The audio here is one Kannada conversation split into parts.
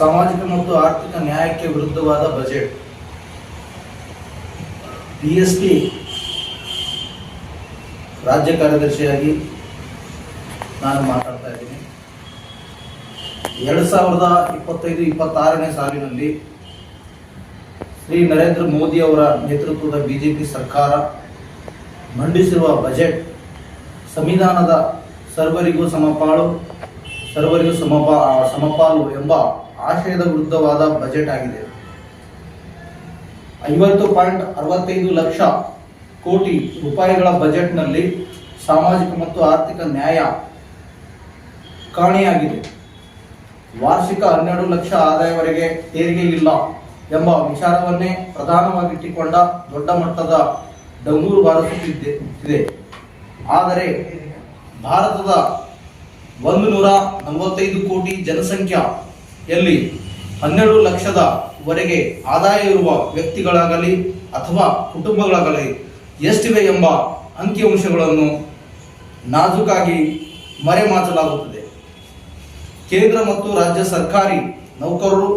ಸಾಮಾಜಿಕ ಮತ್ತು ಆರ್ಥಿಕ ನ್ಯಾಯಕ್ಕೆ ವಿರುದ್ಧವಾದ ಬಜೆಟ್ ಬಿ ಎಸ್ ಪಿ ರಾಜ್ಯ ಕಾರ್ಯದರ್ಶಿಯಾಗಿ ನಾನು ಮಾತಾಡ್ತಾ ಇದ್ದೀನಿ. ಎರಡು ಸಾವಿರದ ಇಪ್ಪತ್ತೈದು, ಇಪ್ಪತ್ತಾರನೇ ಸಾಲಿನಲ್ಲಿ ಶ್ರೀ ನರೇಂದ್ರ ಮೋದಿ ಅವರ ನೇತೃತ್ವದ ಬಿಜೆಪಿ ಸರ್ಕಾರ ಮಂಡಿಸಿರುವ ಬಜೆಟ್ ಸಂವಿಧಾನದ ಸರ್ವರಿಗೂ ಸಮಪಾಳು, ಸರ್ವರಿಗೂ ಸಮಪಾ ಸಮಪಾಲು ಎಂಬ ಆಶಯದ ವಿರುದ್ಧವಾದ ಬಜೆಟ್ ಆಗಿದೆ. ಐವತ್ತು ಪಾಯಿಂಟ್ ಅರವತ್ತೈದು ಲಕ್ಷ ಕೋಟಿ ರೂಪಾಯಿಗಳ ಬಜೆಟ್ನಲ್ಲಿ ಸಾಮಾಜಿಕ ಮತ್ತು ಆರ್ಥಿಕ ನ್ಯಾಯ ಕಾಣೆಯಾಗಿದೆ. ವಾರ್ಷಿಕ ಹನ್ನೆರಡು ಲಕ್ಷ ಆದಾಯವರೆಗೆ ತೆರಿಗೆ ಇಲ್ಲ ಎಂಬ ವಿಚಾರವನ್ನೇ ಪ್ರಧಾನವಾಗಿಟ್ಟುಕೊಂಡ ದೊಡ್ಡ ಮಟ್ಟದ ಡಂಗೂರು ಬಾರಿಸುತ್ತಿದೆ ಆದರೆ ಭಾರತದ ಒಂದು ನೂರ ನಲವತ್ತೈದು ಕೋಟಿ ಜನಸಂಖ್ಯೆಯಲ್ಲಿ ಹನ್ನೆರಡು ಲಕ್ಷದ ವರೆಗೆ ಆದಾಯ ಇರುವ ವ್ಯಕ್ತಿಗಳಾಗಲಿ ಅಥವಾ ಕುಟುಂಬಗಳಾಗಲಿ ಎಷ್ಟಿವೆ ಎಂಬ ಅಂಕಿಅಂಶಗಳನ್ನು ನಾಜುಕಾಗಿ ಮರೆಮಾಚಲಾಗುತ್ತದೆ. ಕೇಂದ್ರ ಮತ್ತು ರಾಜ್ಯ ಸರ್ಕಾರಿ ನೌಕರರು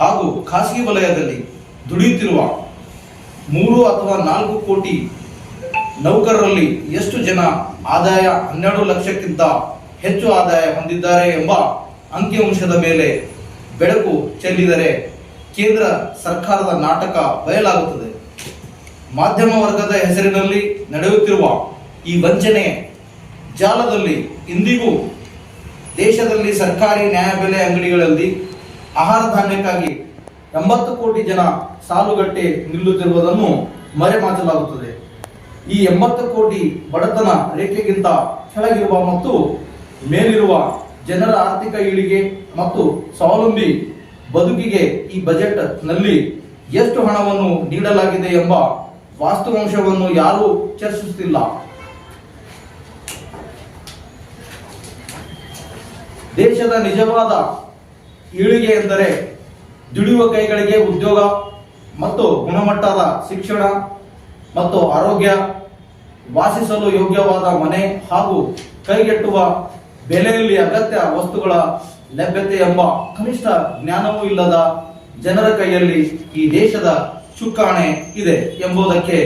ಹಾಗೂ ಖಾಸಗಿ ವಲಯದಲ್ಲಿ ದುಡಿಯುತ್ತಿರುವ ಮೂರು ಅಥವಾ ನಾಲ್ಕು ಕೋಟಿ ನೌಕರರಲ್ಲಿ ಎಷ್ಟು ಜನ ಆದಾಯ ಹನ್ನೆರಡು ಲಕ್ಷಕ್ಕಿಂತ ಹೆಚ್ಚು ಆದಾಯ ಹೊಂದಿದ್ದಾರೆ ಎಂಬ ಅಂಕಿಅಂಶದ ಮೇಲೆ ಬೆಳಕು ಚೆಲ್ಲಿದರೆ ಕೇಂದ್ರ ಸರ್ಕಾರದ ನಾಟಕ ಬಯಲಾಗುತ್ತದೆ. ಮಾಧ್ಯಮ ವರ್ಗದ ಹೆಸರಿನಲ್ಲಿ ನಡೆಯುತ್ತಿರುವ ಈ ವಂಚನೆ ಜಾಲದಲ್ಲಿ ಇಂದಿಗೂ ದೇಶದಲ್ಲಿ ಸರ್ಕಾರಿ ನ್ಯಾಯಬೆಲೆ ಅಂಗಡಿಗಳಲ್ಲಿ ಆಹಾರ ಧಾನ್ಯಕ್ಕಾಗಿ ಎಂಬತ್ತು ಕೋಟಿ ಜನ ಸಾಲುಗಟ್ಟೆ ನಿಲ್ಲುತ್ತಿರುವುದನ್ನು ಮರೆಮಾಚಲಾಗುತ್ತದೆ. ಈ ಎಂಬತ್ತು ಕೋಟಿ ಬಡತನ ರೇಖೆಗಿಂತ ಕೆಳಗಿರುವ ಮತ್ತು ಮೇಲಿರುವ ಜನರ ಆರ್ಥಿಕ ಇಳಿಗೆ ಮತ್ತು ಸ್ವಾವಲಂಬಿ ಬದುಕಿಗೆ ಈ ಬಜೆಟ್ನಲ್ಲಿ ಎಷ್ಟು ಹಣವನ್ನು ನೀಡಲಾಗಿದೆ ಎಂಬ ವಾಸ್ತವಾಂಶವನ್ನು ಯಾರೂ ಚರ್ಚಿಸುತ್ತಿಲ್ಲ. ದೇಶದ ನಿಜವಾದ ಏಳಿಗೆ ಎಂದರೆ ದುಡಿಯುವ ಕೈಗಳಿಗೆ ಉದ್ಯೋಗ ಮತ್ತು ಗುಣಮಟ್ಟದ ಶಿಕ್ಷಣ ಮತ್ತು ಆರೋಗ್ಯ, ವಾಸಿಸಲು ಯೋಗ್ಯವಾದ ಮನೆ ಹಾಗೂ ಕೈಗೆಟುವ ಬೆಲೆಯಲ್ಲಿ ಅಗತ್ಯ ವಸ್ತುಗಳ ಲಭ್ಯತೆ ಎಂಬ ಕನಿಷ್ಠ ಜ್ಞಾನವೂ ಇಲ್ಲದ ಜನರ ಕೈಯಲ್ಲಿ ಈ ದೇಶದ ಚುಕ್ಕಾಣೆ ಇದೆ ಎಂಬುದಕ್ಕೆ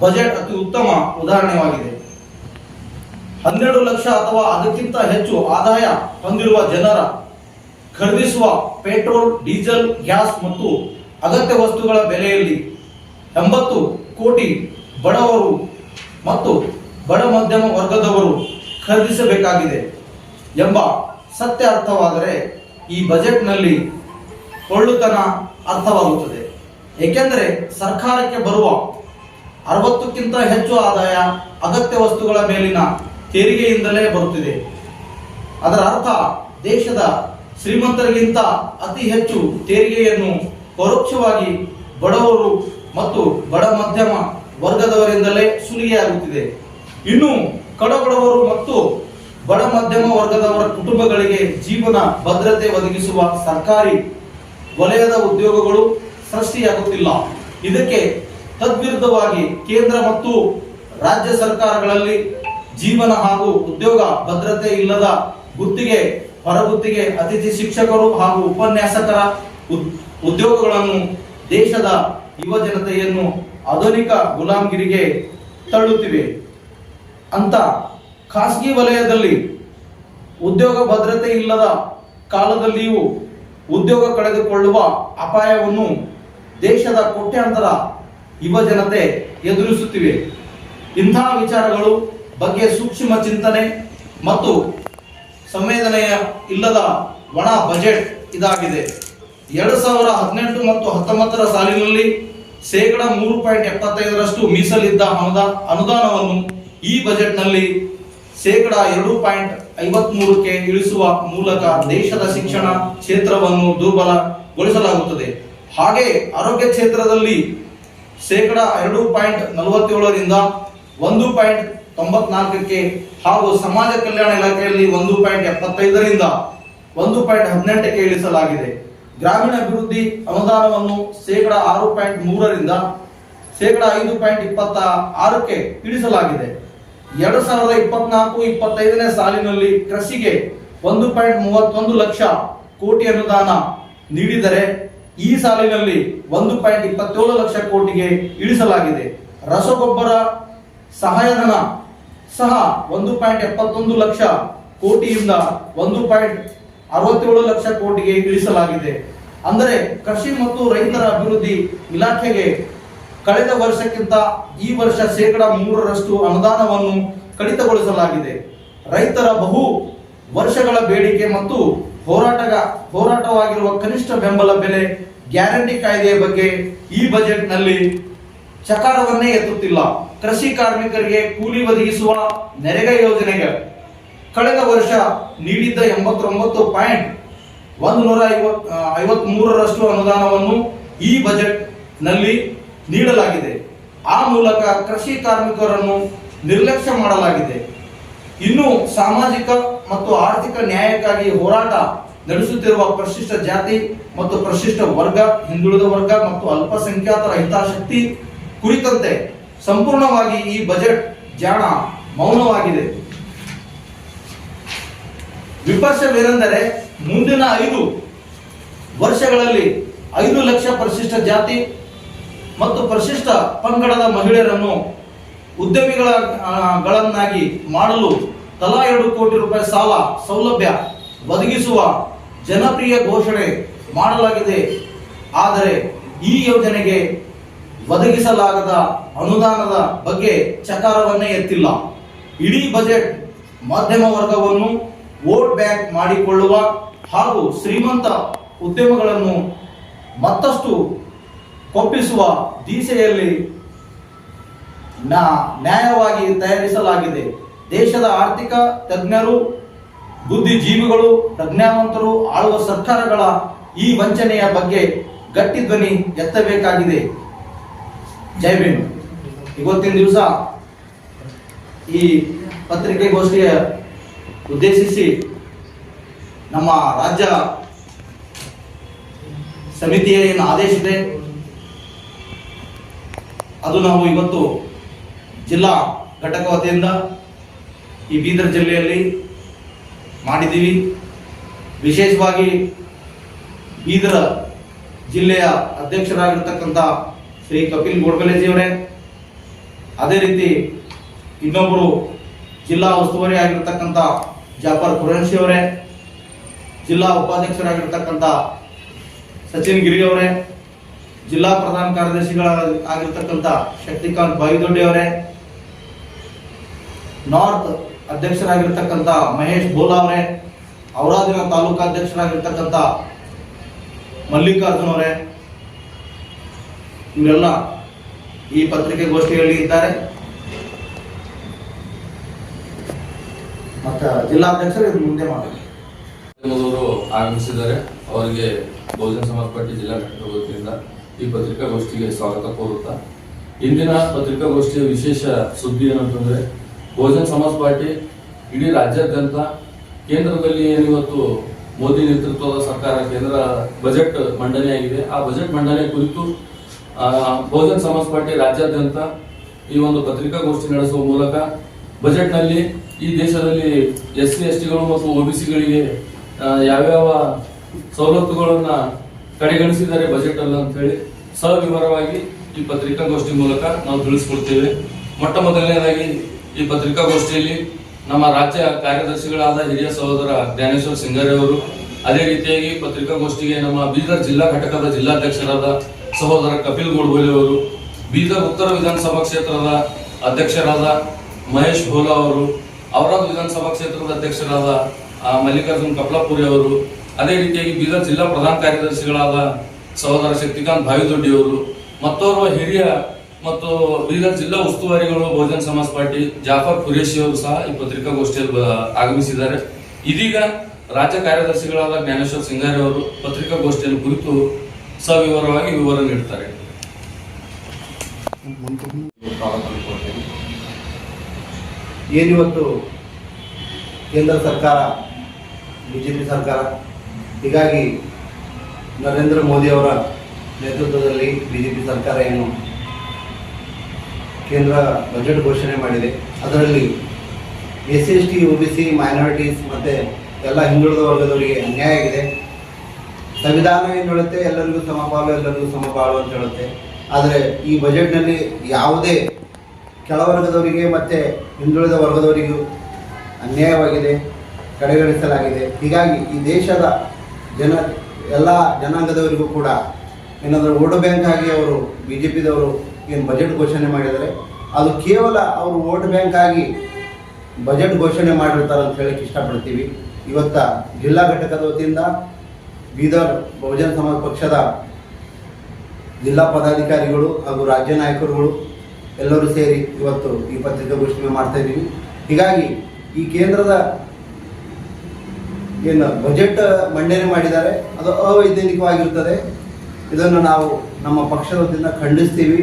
ಬಜೆಟ್ ಅತಿ ಉತ್ತಮ ಉದಾಹರಣೆಯಾಗಿದೆ. ಹನ್ನೆರಡು ಲಕ್ಷ ಅಥವಾ ಅದಕ್ಕಿಂತ ಹೆಚ್ಚು ಆದಾಯ ಹೊಂದಿರುವ ಜನರ ಖರೀದಿಸುವ ಪೆಟ್ರೋಲ್, ಡೀಸೆಲ್, ಗ್ಯಾಸ್ ಮತ್ತು ಅಗತ್ಯ ವಸ್ತುಗಳ ಬೆಲೆಯಲ್ಲಿ ಎಂಬತ್ತು ಕೋಟಿ ಬಡವರು ಮತ್ತು ಬಡ ಮಧ್ಯಮ ವರ್ಗದವರು ಖರೀದಿಸಬೇಕಾಗಿದೆ. ಎಂಬ ಸತ್ಯ ಅರ್ಥವಾದರೆ ಈ ಬಜೆಟ್ನಲ್ಲಿ ಕೊಳ್ಳುತನ ಅರ್ಥವಾಗುತ್ತದೆ. ಏಕೆಂದರೆ ಸರ್ಕಾರಕ್ಕೆ ಬರುವ ಅರವತ್ತಕ್ಕಿಂತ ಹೆಚ್ಚು ಆದಾಯ ಅಗತ್ಯ ವಸ್ತುಗಳ ಮೇಲಿನ ತೆರಿಗೆಯಿಂದಲೇ ಬರುತ್ತಿದೆ. ಅದರ ಅರ್ಥ ದೇಶದ ಶ್ರೀಮಂತರಿಗಿಂತ ಅತಿ ಹೆಚ್ಚು ತೆರಿಗೆಯನ್ನು ಪರೋಕ್ಷವಾಗಿ ಬಡವರು ಮತ್ತು ಬಡ ಮಧ್ಯಮ ವರ್ಗದವರಿಂದಲೇ ಸುಲಿಗೆಯಾಗುತ್ತಿದೆ. ಇನ್ನು ಕಡಬಡವರು ಮತ್ತು ಬಡ ಮಧ್ಯಮ ವರ್ಗದವರ ಕುಟುಂಬಗಳಿಗೆ ಜೀವನ ಭದ್ರತೆ ಒದಗಿಸುವ ಸರ್ಕಾರಿ ವಲಯದ ಉದ್ಯೋಗಗಳು ಸೃಷ್ಟಿಯಾಗುತ್ತಿಲ್ಲ. ಇದಕ್ಕೆ ತದ್ವಿರುದ್ಧವಾಗಿ ಕೇಂದ್ರ ಮತ್ತು ರಾಜ್ಯ ಸರ್ಕಾರಗಳಲ್ಲಿ ಜೀವನ ಹಾಗೂ ಉದ್ಯೋಗ ಭದ್ರತೆ ಇಲ್ಲದ ಗುತ್ತಿಗೆ, ಹೊರಗುತ್ತಿಗೆ ಅತಿಥಿ ಶಿಕ್ಷಕರು ಹಾಗೂ ಉಪನ್ಯಾಸಕರ ಉದ್- ಉದ್ಯೋಗಗಳನ್ನು ದೇಶದ ಯುವ ಜನತೆಯನ್ನು ಆಧುನಿಕ ಗುಲಾಮಗಿರಿಗೆ ತಳ್ಳುತ್ತಿವೆ. ಅಂತ ಖಾಸಗಿ ವಲಯದಲ್ಲಿ ಉದ್ಯೋಗ ಭದ್ರತೆ ಇಲ್ಲದ ಕಾಲದಲ್ಲಿಯೂ ಉದ್ಯೋಗ ಕಳೆದುಕೊಳ್ಳುವ ಅಪಾಯವನ್ನು ದೇಶದ ಕೋಟ್ಯಾಂತರ ಯುವ ಜನತೆ ಎದುರಿಸುತ್ತಿವೆ. ಇಂತಹ ವಿಚಾರಗಳು ಬಗ್ಗೆ ಸೂಕ್ಷ್ಮ ಚಿಂತನೆ ಮತ್ತು ಸಂವೇದನೆಯ ಇಲ್ಲದ ಒಣ ಬಜೆಟ್ ಇದಾಗಿದೆ. ಎರಡು ಸಾವಿರ ಹದಿನೆಂಟು ಮತ್ತು ಹತ್ತೊಂಬತ್ತರ ಸಾಲಿನಲ್ಲಿ ಶೇಕಡ ಮೂರು ಪಾಯಿಂಟ್ ಎಪ್ಪತ್ತೈದರಷ್ಟು ಮೀಸಲಿದ್ದ ಅನುದಾನವನ್ನು ಈ ಬಜೆಟ್ನಲ್ಲಿ ಶೇಕಡ ಎರಡು ಪಾಯಿಂಟ್ ಐವತ್ಮೂರಕ್ಕೆ ಇಳಿಸುವ ಮೂಲಕ ದೇಶದ ಶಿಕ್ಷಣ ಕ್ಷೇತ್ರವನ್ನು ದುರ್ಬಲಗೊಳಿಸಲಾಗುತ್ತದೆ. ಹಾಗೆ ಆರೋಗ್ಯ ಕ್ಷೇತ್ರದಲ್ಲಿ ಶೇಕಡ ಎರಡು ಪಾಯಿಂಟ್ ನಲವತ್ತೇಳರಿಂದ ಒಂದು ಪಾಯಿಂಟ್ ತೊಂಬತ್ನಾಲ್ಕಕ್ಕೆ ಹಾಗೂ ಸಮಾಜ ಕಲ್ಯಾಣ ಇಲಾಖೆಯಲ್ಲಿ ಒಂದು ಪಾಯಿಂಟ್ ಎಪ್ಪತ್ತೈದರಿಂದ ಒಂದು ಪಾಯಿಂಟ್ ಹದಿನೆಂಟಕ್ಕೆ ಇಳಿಸಲಾಗಿದೆ. ಗ್ರಾಮೀಣ ಅಭಿವೃದ್ಧಿ ಅನುದಾನವನ್ನು ಶೇಕಡ ಆರು ಪಾಯಿಂಟ್ ಮೂರರಿಂದ ಶೇಕಡ ಐದು ಪಾಯಿಂಟ್ ಇಪ್ಪತ್ತ ಆರಕ್ಕೆ ಇಳಿಸಲಾಗಿದೆ. ಎರಡು ಸಾವಿರದ ಇಪ್ಪತ್ನಾಲ್ಕು, ಇಪ್ಪತ್ತೈದನೇ ಸಾಲಿನಲ್ಲಿ ಕೃಷಿಗೆ ಒಂದು ಪಾಯಿಂಟ್ ಮೂವತ್ತೊಂದು ಲಕ್ಷ ಕೋಟಿ ಅನುದಾನ ನೀಡಿದರೆ ಈ ಸಾಲಿನಲ್ಲಿ ಒಂದು ಪಾಯಿಂಟ್ ಇಪ್ಪತ್ತೇಳು ಲಕ್ಷ ಕೋಟಿಗೆ ಇಳಿಸಲಾಗಿದೆ. ರಸಗೊಬ್ಬರ ಸಹಾಯಧನ ಸಹ ಒಂದು ಪಾಯಿಂಟ್ ಎಪ್ಪತ್ತೊಂದು ಲಕ್ಷ ಕೋಟಿಯಿಂದ ಒಂದು ಪಾಯಿಂಟ್ ಅರವತ್ತೇಳು ಲಕ್ಷ ಕೋಟಿಗೆ ಇಳಿಸಲಾಗಿದೆ. ಅಂದರೆ ಕೃಷಿ ಮತ್ತು ರೈತರ ಅಭಿವೃದ್ಧಿ ಇಲಾಖೆಗೆ ಕಳೆದ ವರ್ಷಕ್ಕಿಂತ ಈ ವರ್ಷ ಶೇಕಡ ಮೂರರಷ್ಟು ಅನುದಾನವನ್ನು ಕಡಿತಗೊಳಿಸಲಾಗಿದೆ. ರೈತರ ಬಹು ವರ್ಷಗಳ ಬೇಡಿಕೆ ಮತ್ತು ಹೋರಾಟಗ, ಹೋರಾಟವಾಗಿರುವ ಕನಿಷ್ಠ ಬೆಂಬಲ ಬೆಲೆ ಗ್ಯಾರಂಟಿ ಕಾಯ್ದೆಯ ಬಗ್ಗೆ ಈ ಬಜೆಟ್ನಲ್ಲಿ ಚಕಾರವನ್ನೇ ಎತ್ತುತ್ತಿಲ್ಲ. ಕೃಷಿ ಕಾರ್ಮಿಕರಿಗೆ ಕೂಲಿ ಒದಗಿಸುವ ನೆರೆಗ ಯೋಜನೆಗೆ ಕಳೆದ ವರ್ಷ ನೀಡಿದ್ದ ಎಂಬತ್ತೊಂಬತ್ತು ಪಾಯಿಂಟ್ ಒಂದು ನೂರ ಐವತ್ ಐವತ್ ಮೂರರಷ್ಟು ಅನುದಾನವನ್ನು ಈ ಬಜೆಟ್ನಲ್ಲಿ ನೀಡಲಾಗಿದೆ. ಆ ಮೂಲಕ ಕೃಷಿ ಕಾರ್ಮಿಕರನ್ನು ನಿರ್ಲಕ್ಷ್ಯ ಮಾಡಲಾಗಿದೆ. ಇನ್ನು ಸಾಮಾಜಿಕ ಮತ್ತು ಆರ್ಥಿಕ ನ್ಯಾಯಕ್ಕಾಗಿ ಹೋರಾಟ ನಡೆಸುತ್ತಿರುವ ಪರಿಶಿಷ್ಟ ಜಾತಿ ಮತ್ತು ಪರಿಶಿಷ್ಟ ವರ್ಗ, ಹಿಂದುಳಿದ ವರ್ಗ ಮತ್ತು ಅಲ್ಪಸಂಖ್ಯಾತರ ಹಿತಾಸಕ್ತಿ ಕುರಿತಂತೆ ಸಂಪೂರ್ಣವಾಗಿ ಈ ಬಜೆಟ್ ಜಾಣ ಮೌನವಾಗಿದೆ. ವಿಪಕ್ಷವೇನೆಂದರೆ ಮುಂದಿನ ಐದು ವರ್ಷಗಳಲ್ಲಿ ಐದು ಲಕ್ಷ ಪರಿಶಿಷ್ಟ ಜಾತಿ ಮತ್ತು ಪರಿಶಿಷ್ಟ ಪಂಗಡದ ಮಹಿಳೆಯರನ್ನು ಉದ್ಯಮಿಗಳ ಗಳನ್ನಾಗಿ ಮಾಡಲು ತಲಾ ಎರಡು ಕೋಟಿ ರೂಪಾಯಿ ಸಾಲ ಸೌಲಭ್ಯ ಒದಗಿಸುವ ಜನಪ್ರಿಯ ಘೋಷಣೆ ಮಾಡಲಾಗಿದೆ. ಆದರೆ ಈ ಯೋಜನೆಗೆ ಒದಗಿಸಲಾಗದ ಅನುದಾನದ ಬಗ್ಗೆ ಚಕಾರವನ್ನೇ ಎತ್ತಿಲ್ಲ. ಇಡೀ ಬಜೆಟ್ ಮಧ್ಯಮ ವರ್ಗವನ್ನು ವೋಟ್ ಬ್ಯಾಂಕ್ ಮಾಡಿಕೊಳ್ಳುವ ಹಾಗೂ ಶ್ರೀಮಂತ ಉದ್ಯಮಗಳನ್ನು ಮತ್ತಷ್ಟು ಕೊಪ್ಪಿಸುವ ದಿಸೆಯಲ್ಲಿ ನಾ- ನ್ಯಾಯವಾಗಿ ತಯಾರಿಸಲಾಗಿದೆ. ದೇಶದ ಆರ್ಥಿಕ ತಜ್ಞರು, ಬುದ್ಧಿಜೀವಿಗಳು, ಪ್ರಜ್ಞಾವಂತರು ಆಳುವ ಸರ್ಕಾರಗಳ ಈ ವಂಚನೆಯ ಬಗ್ಗೆ ಗಟ್ಟಿ ಧ್ವನಿ ಎತ್ತಬೇಕಾಗಿದೆ. ಜೈ ಭೀಮ್. ಇವತ್ತಿನ ದಿವಸ ಈ ಪತ್ರಿಕೆಗೋಷ್ಠಿಯ ಉದ್ದೇಶಿಸಿ ನಮ್ಮ ರಾಜ್ಯ ಸಮಿತಿಯ ಏನು ಆದೇಶ ಇದೆ ಅದು ನಾವು ಇವತ್ತು ಜಿಲ್ಲಾ ಘಟಕ ವತಿಯಿಂದ ಈ ಬೀದರ್ ಜಿಲ್ಲೆಯಲ್ಲಿ ಮಾಡಿದ್ದೀವಿ. ವಿಶೇಷವಾಗಿ ಬೀದರ್ ಜಿಲ್ಲೆಯ ಅಧ್ಯಕ್ಷರಾಗಿರ್ತಕ್ಕಂಥ ಶ್ರೀ ಕಪಿಲ್ ಗೋಡ್ಬಲೇಜಿಯವರೇ, ಅದೇ ರೀತಿ ಇನ್ನೊಬ್ಬರು ಜಿಲ್ಲಾ ಉಸ್ತುವಾರಿ ಆಗಿರ್ತಕ್ಕಂಥ ಜಾಫರ್ ಖುರೇಶಿ ಅವರೇ, ಜಿಲ್ಲಾ ಉಪಾಧ್ಯಕ್ಷರಾಗಿರ್ತಕ್ಕಂಥ ಸಚಿನ್ ಗಿರಿ ಅವರೇ ಜಿಲ್ಲಾ ಪ್ರಧಾನ ಕಾರ್ಯದರ್ಶಿಗಳ ಆಗಿರ್ತಕ್ಕಂಥ ಶಕ್ತಿಕಾಂತ್ ಬಾಯಿದೊಡ್ಡಿ ಅವರೇ, ನಾರ್ತ್ ಅಧ್ಯಕ್ಷರಾಗಿರ್ತಕ್ಕಂಥ ಮಹೇಶ್ ಬೋಲಾ ಅವರೇ, ಔರಾದಿನ ತಾಲೂಕಾ ಅಧ್ಯಕ್ಷರಾಗಿರ್ತಕ್ಕಂಥ ಮಲ್ಲಿಕಾರ್ಜುನ್ ಅವರೇ, ಇವರೆಲ್ಲ ಈ ಪತ್ರಿಕೆಗೋಷ್ಠಿಯಲ್ಲಿ ಇದ್ದಾರೆ. ಮತ್ತೆ ಜಿಲ್ಲಾಧ್ಯಕ್ಷರು ಇದ್ರ ಮುಂದೆ ಮಾಡಿ ಆಗಮಿಸಿದ್ದಾರೆ. ಅವರಿಗೆ ಬಹುಜನ ಸಮಾಜ ಪಾರ್ಟಿ ಜಿಲ್ಲಾ ಘಟಕ ವತಿಯಿಂದ ಈ ಪತ್ರಿಕಾಗೋಷ್ಠಿಗೆ ಸ್ವಾಗತ ಕೋರುತ್ತಾ, ಇಂದಿನ ಪತ್ರಿಕಾಗೋಷ್ಠಿಯ ವಿಶೇಷ ಸುದ್ದಿ ಏನಂತಂದ್ರೆ, ಬಹುಜನ ಸಮಾಜ ಪಾರ್ಟಿ ಇಡೀ ರಾಜ್ಯಾದ್ಯಂತ ಕೇಂದ್ರದಲ್ಲಿ ಏನಿವತ್ತು ಮೋದಿ ನೇತೃತ್ವದ ಸರ್ಕಾರ ಕೇಂದ್ರ ಬಜೆಟ್ ಮಂಡನೆಯಾಗಿದೆ ಆ ಬಜೆಟ್ ಮಂಡನೆ ಕುರಿತು ಬಹುಜನ್ ಸಮಾಜ ಪಾರ್ಟಿ ರಾಜ್ಯಾದ್ಯಂತ ಈ ಒಂದು ಪತ್ರಿಕಾಗೋಷ್ಠಿ ನಡೆಸುವ ಮೂಲಕ ಬಜೆಟ್ನಲ್ಲಿ ಈ ದೇಶದಲ್ಲಿ ಎಸ್ ಸಿ ಎಸ್ ಟಿಗಳು ಮತ್ತು ಒಬಿಸಿಗಳಿಗೆ ಯಾವ್ಯಾವ ಸವಲತ್ತುಗಳನ್ನ ಕಡೆಗಣಿಸಿದ್ದಾರೆ ಬಜೆಟ್ ಅಲ್ಲ ಅಂತ ಹೇಳಿ ಸವಿವರವಾಗಿ ಈ ಪತ್ರಿಕಾಗೋಷ್ಠಿ ಮೂಲಕ ನಾವು ತಿಳಿಸ್ಕೊಡ್ತೇವೆ. ಮೊಟ್ಟ ಮೊದಲನೇದಾಗಿ ಈ ಪತ್ರಿಕಾಗೋಷ್ಠಿಯಲ್ಲಿ ನಮ್ಮ ರಾಜ್ಯ ಕಾರ್ಯದರ್ಶಿಗಳಾದ ಹಿರಿಯ ಸಹೋದರ ಜ್ಞಾನೇಶ್ವರ ಸಿಂಗಾರಿ ಅವರು, ಅದೇ ರೀತಿಯಾಗಿ ಪತ್ರಿಕಾಗೋಷ್ಠಿಗೆ ನಮ್ಮ ಬೀದರ್ ಜಿಲ್ಲಾ ಘಟಕದ ಜಿಲ್ಲಾಧ್ಯಕ್ಷರಾದ ಸಹೋದರ ಕಪಿಲ್ ಗೋಡ್ಬೋಲೆ ಅವರು, ಬೀದರ್ ಉತ್ತರ ವಿಧಾನಸಭಾ ಕ್ಷೇತ್ರದ ಅಧ್ಯಕ್ಷರಾದ ಮಹೇಶ್ ಭೋಲಾ ಅವರು, ಔರಾದ್ ವಿಧಾನಸಭಾ ಕ್ಷೇತ್ರದ ಅಧ್ಯಕ್ಷರಾದ ಮಲ್ಲಿಕಾರ್ಜುನ್ ಕಪ್ಲಾಪುರಿ ಅವರು ಅದೇ ರೀತಿಯಾಗಿ ಬೀದರ್ ಜಿಲ್ಲಾ ಪ್ರಧಾನ ಕಾರ್ಯದರ್ಶಿಗಳಾದ ಸಹೋದರ ಶಕ್ತಿಕಾಂತ್ ಭಾವಿದೊಡ್ಡಿಯವರು, ಮತ್ತೋರ್ವ ಹಿರಿಯ ಮತ್ತು ಬೀದರ್ ಜಿಲ್ಲಾ ಉಸ್ತುವಾರಿಗಳು ಬಹುಜನ ಸಮಾಜ ಪಾರ್ಟಿ ಜಾಫರ್ ಖುರೇಶಿ ಅವರು ಸಹ ಈ ಪತ್ರಿಕಾಗೋಷ್ಠಿಯಲ್ಲಿ ಆಗಮಿಸಿದ್ದಾರೆ. ಇದೀಗ ರಾಜ್ಯ ಕಾರ್ಯದರ್ಶಿಗಳಾದ ಜ್ಞಾನೇಶ್ವರ್ ಸಿಂಗಾರಿ ಅವರು ಪತ್ರಿಕಾಗೋಷ್ಠಿಯಲ್ಲಿ ಕುರಿತು ಸವಿವರವಾಗಿ ವಿವರ ನೀಡುತ್ತಾರೆ ಏನಿವತ್ತು ಕೇಂದ್ರ ಸರ್ಕಾರ, ಬಿಜೆಪಿ ಸರ್ಕಾರ ಹೀಗಾಗಿ ನರೇಂದ್ರ ಮೋದಿಯವರ ನೇತೃತ್ವದಲ್ಲಿ ಬಿ ಜೆ ಪಿ ಸರ್ಕಾರ ಏನು ಕೇಂದ್ರ ಬಜೆಟ್ ಘೋಷಣೆ ಮಾಡಿದೆ, ಅದರಲ್ಲಿ S C S T, O B C minorities ಮತ್ತು ಎಲ್ಲ ಹಿಂದುಳಿದ ವರ್ಗದವರಿಗೆ ಅನ್ಯಾಯ ಆಗಿದೆ. ಸಂವಿಧಾನ ಏನು ಹೇಳುತ್ತೆ? ಎಲ್ಲರಿಗೂ ಸಮಪಾಲು ಎಲ್ಲರಿಗೂ ಸಮಪಾಲು ಅಂತ ಹೇಳುತ್ತೆ. ಆದರೆ ಈ ಬಜೆಟ್ನಲ್ಲಿ ಯಾವುದೇ ಕೆಳವರ್ಗದವರಿಗೆ ಮತ್ತು ಹಿಂದುಳಿದ ವರ್ಗದವರಿಗೂ ಅನ್ಯಾಯವಾಗಿದೆ, ಕಡೆಗಣಿಸಲಾಗಿದೆ. ಹೀಗಾಗಿ ಈ ದೇಶದ ಜನ, ಎಲ್ಲ ಜನಾಂಗದವರಿಗೂ ಕೂಡ ಏನಾದರೂ ವೋಟ್ ಬ್ಯಾಂಕ್ ಆಗಿ ಅವರು ಬಿ ಜೆ ಪಿದವರು ಏನು ಬಜೆಟ್ ಘೋಷಣೆ ಮಾಡಿದ್ದಾರೆ, ಅದು ಕೇವಲ ಅವರು ವೋಟ್ ಬ್ಯಾಂಕ್ ಆಗಿ ಬಜೆಟ್ ಘೋಷಣೆ ಮಾಡಿರ್ತಾರೆ ಅಂತ ಹೇಳಕ್ಕೆ ಇಷ್ಟಪಡ್ತೀವಿ. ಇವತ್ತ ಜಿಲ್ಲಾ ಘಟಕದ ವತಿಯಿಂದ ಬೀದರ್ ಬಹುಜನ ಸಮಾಜ ಪಕ್ಷದ ಜಿಲ್ಲಾ ಪದಾಧಿಕಾರಿಗಳು ಹಾಗೂ ರಾಜ್ಯ ನಾಯಕರುಗಳು ಎಲ್ಲರೂ ಸೇರಿ ಇವತ್ತು ಈ ಪತ್ರಿಕಾಗೋಷ್ಠಿ ಮಾಡ್ತಾ ಇದ್ದೀವಿ. ಹೀಗಾಗಿ ಈ ಕೇಂದ್ರದ ಏನು ಬಜೆಟ್ ಮಂಡನೆ ಮಾಡಿದ್ದಾರೆ ಅದು ಅವೈಜ್ಞಾನಿಕವಾಗಿರುತ್ತದೆ ಇದನ್ನು ನಾವು ನಮ್ಮ ಪಕ್ಷದ ವತಿಯಿಂದ ಖಂಡಿಸ್ತೀವಿ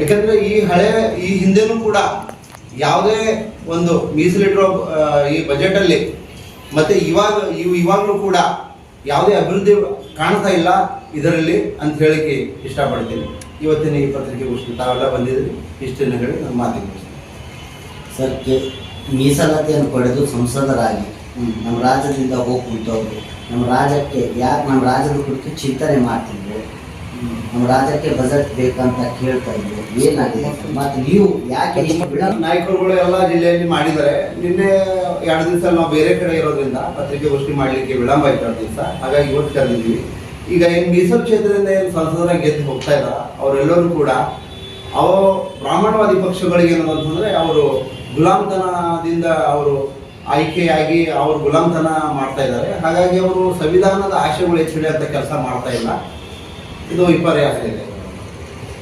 ಯಾಕೆಂದರೆ ಈ ಹಳೆ, ಈ ಹಿಂದೆನೂ ಕೂಡ ಯಾವುದೇ ಒಂದು ಮೀಸಲಿಟ್ಟಿರೋ ಈ ಬಜೆಟಲ್ಲಿ ಮತ್ತು ಇವಾಗ, ಇವು ಇವಾಗಲೂ ಕೂಡ ಯಾವುದೇ ಅಭಿವೃದ್ಧಿ ಕಾಣ್ತಾ ಇಲ್ಲ ಇದರಲ್ಲಿ ಅಂತ ಹೇಳಿಕೆ ಇಷ್ಟಪಡ್ತೀನಿ ಇವತ್ತಿನ ಈ ಪತ್ರಿಕೆಗೋಷ್ಠಿ ತಾವೆಲ್ಲ ಬಂದಿದ್ರಿ ಇಷ್ಟನ್ನು ಹೇಳಿ ನಾನು ಮಾತಿಗೆ. ಸರ್ ಮೀಸಲಾತಿಯನ್ನು ಪಡೆದು ಸಂಸದರಾಗಿ. ನಮ್ಮ ರಾಜ್ಯದಿಂದ ಹೋಗ್ಬಿಟ್ಟು ಅವರು ನಮ್ಮ ರಾಜ್ಯಕ್ಕೆ ಯಾಕೆ ನಮ್ಮ ರಾಜ್ಯದ ಕುರಿತು ಚಿಂತನೆ ಮಾಡ್ತಿದ್ರು. ನಮ್ಮ ರಾಜ್ಯಕ್ಕೆ ಬಜೆಟ್ ಬೇಕಂತ ಕೇಳ್ತಾ ಇದ್ರು. ಏನಾಗಿದೆ ಮತ್ತು ನೀವು ಯಾಕೆ ನಾಯಕರುಗಳು ಎಲ್ಲ ಜಿಲ್ಲೆಯಲ್ಲಿ ಮಾಡಿದ್ದಾರೆ. ನಿನ್ನೆ ಎರಡು ದಿವಸ ನಾವು ಬೇರೆ ಕಡೆ ಇರೋದ್ರಿಂದ ಪತ್ರಿಕೆಗೋಷ್ಠಿ ಮಾಡಲಿಕ್ಕೆ ವಿಳಂಬ ಆಯ್ತು ಎರಡು ದಿವಸ. ಹಾಗಾಗಿ ಇವತ್ತು ಕರೆದಿದ್ವಿ. ಈಗ ಏನು ಮೀಸಲು ಕ್ಷೇತ್ರದಿಂದ ಏನು ಸಂಸದರಾಗಿ ಗೆದ್ದು ಹೋಗ್ತಾ ಇದ್ದಾರೆ ಅವರೆಲ್ಲರೂ ಕೂಡ ಅವ ಬ್ರಾಹ್ಮಣವಾದಿ ಪಕ್ಷಗಳಿಗೆ ಏನು ಅಂತಂದರೆ ಅವರು ಗುಲಾಮ್ತನದಿಂದ ಅವರು ಆಯ್ಕೆಯಾಗಿ ಅವರು ಗುಲಾಮ್ತನ ಮಾಡ್ತಾ ಇದ್ದಾರೆ. ಹಾಗಾಗಿ ಅವರು ಸಂವಿಧಾನದ ಆಶಯಗಳು ಹೆಚ್ಚಿಡಿ ಅಂತ ಕೆಲಸ ಮಾಡ್ತಾ ಇಲ್ಲ. ಇದು ವಿಪರ್ಯಾಸ ಇದೆ.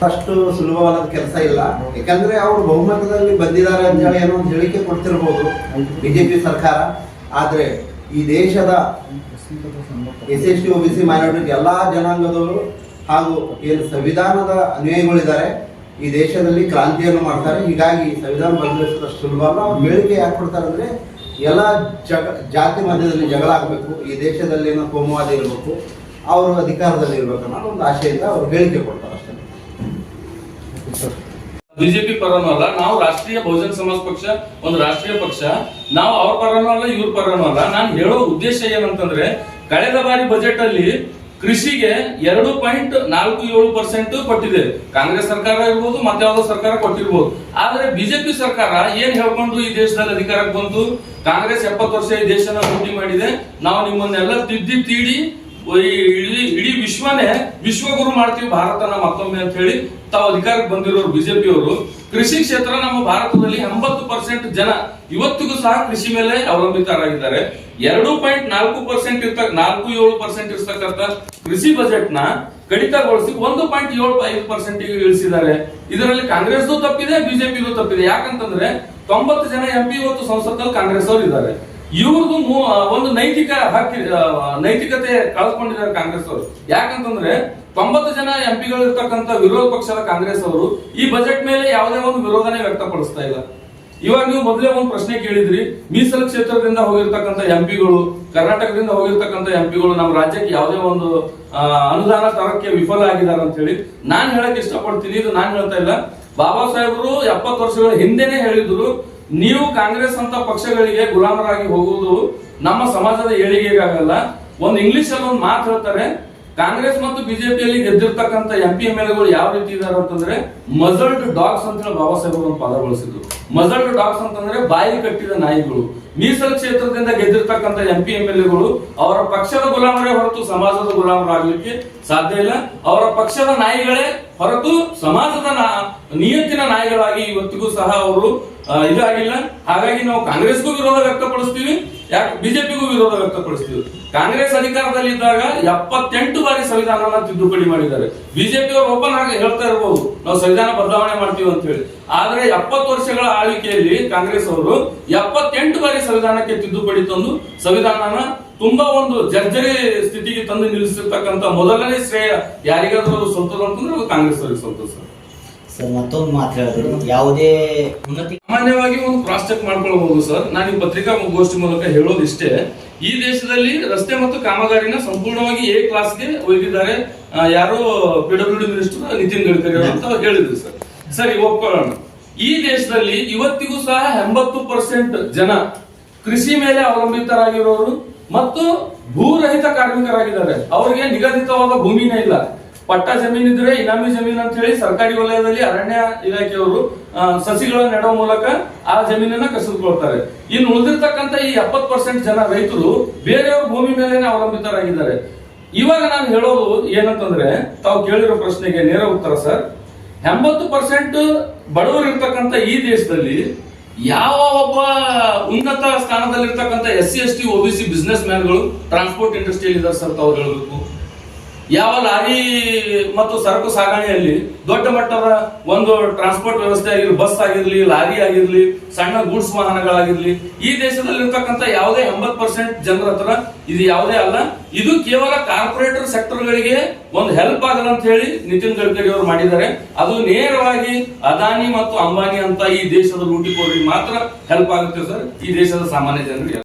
ಅಷ್ಟು ಸುಲಭವಾದ ಕೆಲಸ ಇಲ್ಲ. ಯಾಕಂದ್ರೆ ಅವರು ಬಹುಮತದಲ್ಲಿ ಬಂದಿದ್ದಾರೆ ಅಂತ ಹೇಳಿ ಏನೋ ಒಂದು ಹೇಳಿಕೆ ಕೊಡ್ತಿರ್ಬೋದು ಬಿಜೆಪಿ ಸರ್ಕಾರ. ಆದರೆ ಈ ದೇಶದ S S T O B C minority ಎಲ್ಲಾ ಜನಾಂಗದವರು ಹಾಗೂ ಏನು ಸಂವಿಧಾನದ ಅನ್ವಯಗಳಿದ್ದಾರೆ ಈ ದೇಶದಲ್ಲಿ ಕ್ರಾಂತಿಯನ್ನು ಮಾಡ್ತಾರೆ. ಹೀಗಾಗಿ ಸಂವಿಧಾನ ಬದಲಿಸಿದಷ್ಟು ಸುಲಭ ಅಲ್ಲ. ಅವ್ರು ಹೇಳಿಕೆ ಯಾಕೆ ಕೊಡ್ತಾರೆ ಅಂದ್ರೆ ಎಲ್ಲ ಜಗ, ಜಾತಿ ಮಧ್ಯದಲ್ಲಿ ಜಗಳ ಆಗಬೇಕು, ಈ ದೇಶದಲ್ಲಿ ಏನೋ ಕೋಮುವಾದ ಇರಬೇಕು, ಅವರು ಅಧಿಕಾರದಲ್ಲಿ ಇರಬೇಕು ಅನ್ನೋ ಒಂದು ಆಶೆಯಿಂದ ಅವರು ಹೇಳಿಕೆ ಕೊಡ್ತಾರೆ ಅಷ್ಟೇ. ಬಿಜೆಪಿ ಪರನೂ ಅಲ್ಲ, ನಾವು ರಾಷ್ಟ್ರೀಯ ಬಹುಜನ ಸಮಾಜ ಪಕ್ಷ, ಒಂದು ರಾಷ್ಟ್ರೀಯ ಪಕ್ಷ, ನಾವು ಅವ್ರ ಪರನೂ ಅಲ್ಲ, ಇವ್ರ ಪರನೂ ಅಲ್ಲ. ನಾನು ಹೇಳೋ ಉದ್ದೇಶ ಏನಂತಂದ್ರೆ, ಕಳೆದ ಬಾರಿ ಬಜೆಟ್ ಅಲ್ಲಿ ಕೃಷಿಗೆ ಎರಡು ಪಾಯಿಂಟ್ ನಾಲ್ಕು ಏಳು ಪರ್ಸೆಂಟ್ ಕೊಟ್ಟಿದೆ. ಕಾಂಗ್ರೆಸ್ ಸರ್ಕಾರ ಇರ್ಬೋದು, ಮತ್ತೆ ಯಾವುದೋ ಸರ್ಕಾರ ಕೊಟ್ಟಿರ್ಬೋದು. ಆದ್ರೆ ಬಿಜೆಪಿ ಸರ್ಕಾರ ಏನ್ ಹೇಳ್ಕೊಂಡು ಈ ದೇಶದಲ್ಲಿ ಅಧಿಕಾರಕ್ಕೆ ಬಂತು ಕಾಂಗ್ರೆಸ್ ಎಪ್ಪತ್ತು ವರ್ಷ ಈ ದೇಶನ ಮಾಡಿದೆ. ನಾವು ನಿಮ್ಮನ್ನೆಲ್ಲ ತಿದ್ದಿ ತೀಡಿ ಇಡೀ ಇಡೀ ವಿಶ್ವನೇ ವಿಶ್ವಗುರು ಮಾಡ್ತೀವಿ ಭಾರತನ ಮತ್ತೊಮ್ಮೆ ಅಂತ ಹೇಳಿ ತಾವು ಅಧಿಕಾರಕ್ಕೆ ಬಂದಿರೋರು ಬಿಜೆಪಿ ಅವರು. ಕೃಷಿ ಕ್ಷೇತ್ರ ನಮ್ಮ ಭಾರತದಲ್ಲಿ ಎಂಬತ್ತು ಪರ್ಸೆಂಟ್ ಜನ. ಇವತ್ತಿಗೂ ಸಹ ಕೃಷಿ ಮೇಲೆ ಅವಲಂಬಿತರಾಗಿದ್ದಾರೆ. ಎರಡು ಪಾಯಿಂಟ್ ನಾಲ್ಕು ಪರ್ಸೆಂಟ್ ಇರ್ತ, ನಾಲ್ಕು ಏಳು ಪರ್ಸೆಂಟ್ ಇರ್ತಕ್ಕಂಥ ಕೃಷಿ ಬಜೆಟ್ನ ಕಡಿತಗೊಳಿಸಿ ಒಂದು ಪಾಯಿಂಟ್ ಏಳು ಐದು ಪರ್ಸೆಂಟ್ ಇಳಿಸಿದ್ದಾರೆ. ಇದರಲ್ಲಿ ಕಾಂಗ್ರೆಸ್ದು ತಪ್ಪಿದೆ, ಬಿಜೆಪಿದು ತಪ್ಪಿದೆ. ಯಾಕಂತಂದ್ರೆ ತೊಂಬತ್ತು ಜನ ಎಂ ಪಿ ಇವತ್ತು ಸಂಸತ್ತಲ್ಲಿ ಕಾಂಗ್ರೆಸ್ ಅವರು ಇದ್ದಾರೆ. ಇವ್ರದ್ದು ಒಂದು ನೈತಿಕ ಹಕ್ಕಿ ನೈತಿಕತೆ ಕಳ್ಕೊಂಡಿದ್ದಾರೆ ಕಾಂಗ್ರೆಸ್ ಅವರು. ಯಾಕಂತಂದ್ರೆ ತೊಂಬತ್ತು ಜನ ಎಂ ಪಿಗಳು ಇರ್ತಕ್ಕಂಥ ವಿರೋಧ ಪಕ್ಷದ ಕಾಂಗ್ರೆಸ್ ಅವರು ಈ ಬಜೆಟ್ ಮೇಲೆ ಯಾವುದೇ ಒಂದು ವಿರೋಧನೆ ವ್ಯಕ್ತಪಡಿಸ್ತಾ ಇಲ್ಲ. ಇವಾಗ ನೀವು ಮೊದಲೇ ಒಂದು ಪ್ರಶ್ನೆ ಕೇಳಿದ್ರಿ, ಮೀಸಲ ಕ್ಷೇತ್ರದಿಂದ ಹೋಗಿರ್ತಕ್ಕಂಥ ಎಂಪಿಗಳು ಕರ್ನಾಟಕದಿಂದ ಹೋಗಿರ್ತಕ್ಕಂಥ ಎಂಪಿಗಳು ನಮ್ಮ ರಾಜ್ಯಕ್ಕೆ ಯಾವುದೇ ಒಂದು ಅನುದಾನ ತರಕ್ಕೆ ವಿಫಲ ಆಗಿದ್ದಾರೆ ಅಂತ ಹೇಳಿ ನಾನು ಹೇಳಕ್ ಇಷ್ಟಪಡ್ತೀನಿ, ಇದು ನಾನು ಹೇಳ್ತಾ ಇಲ್ಲ. ಬಾಬಾ ಸಾಹೇಬರು ಎಪ್ಪತ್ತು ವರ್ಷಗಳ ಹಿಂದೆನೆ ಹೇಳಿದ್ರು ನೀವು ಕಾಂಗ್ರೆಸ್ ಅಂತ ಪಕ್ಷಗಳಿಗೆ ಗುಲಾಮರಾಗಿ ಹೋಗುವುದು ನಮ್ಮ ಸಮಾಜದ ಏಳಿಗೆಗಾಗಲ್ಲ. ಒಂದು ಇಂಗ್ಲಿಷ್ ಅಲ್ಲಿ ಒಂದು ಮಾತು ಹೇಳ್ತಾರೆ, ಕಾಂಗ್ರೆಸ್ ಮತ್ತು ಬಿಜೆಪಿಯಲ್ಲಿ ಗೆದ್ದಿರ್ತಕ್ಕಂಥ ಎಂ ಪಿ ಎಂ ಎಲ್ಗಳು ಯಾವ ರೀತಿ ಇದಾರೆ ಅಂತಂದ್ರೆ ಮಜಲ್ಡ್ ಡಾಗ್ಸ್ ಅಂತ ಹೇಳಿ ಬಾಬಾ ಸಾಹೇಬ್ ಒಂದು ಪದ ಬಳಸಿದ್ರು. ಮಜಲ್ಡ್ ಡಾಗ್ಸ್ ಅಂತಂದ್ರೆ ಬಾಯಿ ಕಟ್ಟಿದ ನಾಯಿಗಳು. ಮೀಸಲು ಕ್ಷೇತ್ರದಿಂದ ಗೆದ್ದಿರ್ತಕ್ಕಂಥ ಎಂ ಪಿ ಎಂ ಎಲ್ ಎಗಳು ಅವರ ಪಕ್ಷದ ಗುಲಾಮರೇ ಹೊರತು ಸಮಾಜದ ಗುಲಾಮರಾಗಲಿಕ್ಕೆ ಸಾಧ್ಯ ಇಲ್ಲ. ಅವರ ಪಕ್ಷದ ನಾಯಿಗಳೇ ಹೊರತು ಸಮಾಜದ ನಿಯತ್ತಿನ ನಾಯಿಗಳಾಗಿ ಇವತ್ತಿಗೂ ಸಹ ಅವರು ಇದಾಗಿಲ್ಲ. ಹಾಗಾಗಿ ನಾವು ಕಾಂಗ್ರೆಸ್ಗೂ ವಿರೋಧ ವ್ಯಕ್ತಪಡಿಸ್ತೀವಿ, ಯಾಕೆ ಬಿಜೆಪಿಗೂ ವಿರೋಧ ವ್ಯಕ್ತಪಡಿಸ್ತೀವಿ. ಕಾಂಗ್ರೆಸ್ ಅಧಿಕಾರದಲ್ಲಿ ಇದ್ದಾಗ ಎಪ್ಪತ್ತೆಂಟು ಬಾರಿ ಸಂವಿಧಾನವನ್ನ ತಿದ್ದುಪಡಿ ಮಾಡಿದ್ದಾರೆ. ಬಿಜೆಪಿ ಅವರು ಆಗಿ ಹೇಳ್ತಾ ಇರಬಹುದು ನಾವು ಸಂವಿಧಾನ ಬದಲಾವಣೆ ಮಾಡ್ತೀವಿ ಅಂತ ಹೇಳಿ ಆದ್ರೆ ಎಪ್ಪತ್ತು ವರ್ಷಗಳ ಆಳ್ವಿಕೆಯಲ್ಲಿ ಕಾಂಗ್ರೆಸ್ ಅವರು ಎಪ್ಪತ್ತೆಂಟು ಬಾರಿ ಸಂವಿಧಾನಕ್ಕೆ ತಿದ್ದುಪಡಿ ತಂದು ಸಂವಿಧಾನನ ತುಂಬಾ ಒಂದು ಜರ್ಜರಿ ಸ್ಥಿತಿಗೆ ತಂದು ನಿಲ್ಲಿಸಿರ್ತಕ್ಕಂತ ಮೊದಲನೇ ಶ್ರೇಯ ಯಾರಿಗಾದ್ರೂ ಅದು ಸ್ವಂತದ ಅಂತಂದ್ರೆ ಅದು ಕಾಂಗ್ರೆಸ್ ಅವರಿಗೆ ಸ್ವಂತ ಸರ್. ಸರ್ ಮತ್ತೊಂದು ಮಾತು ಹೇಳಿದ್ರು ಯಾವುದೇ ಉನ್ನತಿ ಸಾಮಾನ್ಯವಾಗಿ ಒಂದು ಕ್ರಾಸ್ ಚೆಕ್ ಮಾಡ್ಕೊಳ್ಬಹುದು ಸರ್. ನಾನು ಈ ಪತ್ರಿಕಾ ಗೋಷ್ಠಿ ಮೂಲಕ ಹೇಳೋದಿಷ್ಟೇ ಈ ದೇಶದಲ್ಲಿ ರಸ್ತೆ ಮತ್ತು ಕಾಮಗಾರಿನ ಸಂಪೂರ್ಣವಾಗಿ ಎ ಕ್ಲಾಸ್ಗೆ ಒಯ್ದಿದ್ದಾರೆ ಯಾರು ಯಾರೋ PW D minister Nitin Gadkari ಅಂತ ಹೇಳಿದ್ರು ಸರ್. ಸರಿ ಒಪ್ಕೊಳ್ಳೋಣ. ಈ ದೇಶದಲ್ಲಿ ಇವತ್ತಿಗೂ ಸಹ ಎಂಬತ್ತು ಪರ್ಸೆಂಟ್ ಜನ ಕೃಷಿ ಮೇಲೆ ಅವಲಂಬಿತರಾಗಿರೋರು ಮತ್ತು ಭೂರಹಿತ ಕಾರ್ಮಿಕರಾಗಿದ್ದಾರೆ. ಅವರಿಗೆ ನಿಗದಿತವಾದ ಭೂಮಿನೇ ಇಲ್ಲ. ಪಟ್ಟ ಜಮೀನ್ ಇದ್ರೆ ಇನಾಮಿ ಜಮೀನ್ ಅಂತ ಹೇಳಿ ಸರ್ಕಾರಿ ವಲಯದಲ್ಲಿ ಅರಣ್ಯ ಇಲಾಖೆಯವರು ಸಸಿಗಳ ಸಸಿಗಳನ್ನು ನೆಡುವ ಮೂಲಕ ಆ ಜಮೀನನ್ನ ಕಸಿದುಕೊಳ್ತಾರೆ. ಇನ್ನು ಉಳಿದಿರ್ತಕ್ಕಂಥ ಈ ಎಪ್ಪತ್ತು ಪರ್ಸೆಂಟ್ ಜನ ರೈತರು ಬೇರೆಯವ್ರ ಭೂಮಿ ಮೇಲೆನೆ ಅವಲಂಬಿತರಾಗಿದ್ದಾರೆ. ಇವಾಗ ನಾನು ಹೇಳೋದು ಏನಂತಂದ್ರೆ, ತಾವು ಕೇಳಿರೋ ಪ್ರಶ್ನೆಗೆ ನೇರ ಉತ್ತರ, ಸರ್. ಎಂಬತ್ತು ಪರ್ಸೆಂಟ್ ಬಡವರು ಇರ್ತಕ್ಕಂಥ ಈ ದೇಶದಲ್ಲಿ ಯಾವ ಒಬ್ಬ ಉನ್ನತ ಸ್ಥಾನದಲ್ಲಿರ್ತಕ್ಕಂಥ S C, S T O B C business ಮ್ಯಾನ್ಗಳು transport ಇಂಡಸ್ಟ್ರಿಯಲ್ಲಿ ಇದ್ದಾರೆ ಸರ್ ಅವ್ರು ಹೇಳಬೇಕು. ಯಾವ ಲಾರಿ ಮತ್ತು ಸರಕು ಸಾಗಣೆಯಲ್ಲಿ ದೊಡ್ಡ ಮಟ್ಟದ ಒಂದು ಟ್ರಾನ್ಸ್ಪೋರ್ಟ್ ವ್ಯವಸ್ಥೆ ಆಗಿರ್ಲಿ ಬಸ್ ಆಗಿರ್ಲಿ, ಲಾರಿ ಆಗಿರ್ಲಿ, ಸಣ್ಣ ಗೂಡ್ಸ್ ವಾಹನಗಳಾಗಿರ್ಲಿ, ಈ ದೇಶದಲ್ಲಿರ್ತಕ್ಕಂಥ ಯಾವುದೇ ಎಂಬತ್ ಪರ್ಸೆಂಟ್ ಜನರ ಹತ್ರ ಇದು ಯಾವುದೇ ಅಲ್ಲ. ಇದು ಕೇವಲ ಕಾರ್ಪೊರೇಟರ್ ಸೆಕ್ಟರ್ಗಳಿಗೆ ಒಂದು ಹೆಲ್ಪ್ ಆಗಲ್ಲ ಅಂತ ಹೇಳಿ ನಿತಿನ್ ಗಡ್ಕರಿ ಅವರು ಮಾಡಿದ್ದಾರೆ. ಅದು ನೇರವಾಗಿ ಅದಾನಿ ಮತ್ತು ಅಂಬಾನಿ ಅಂತ ಈ ದೇಶದ ಲೂಟಿಕೋರಿಗೆ ಮಾತ್ರ ಹೆಲ್ಪ್ ಆಗುತ್ತೆ ಸರ್. ಈ ದೇಶದ ಸಾಮಾನ್ಯ ಜನರಿಗೆ.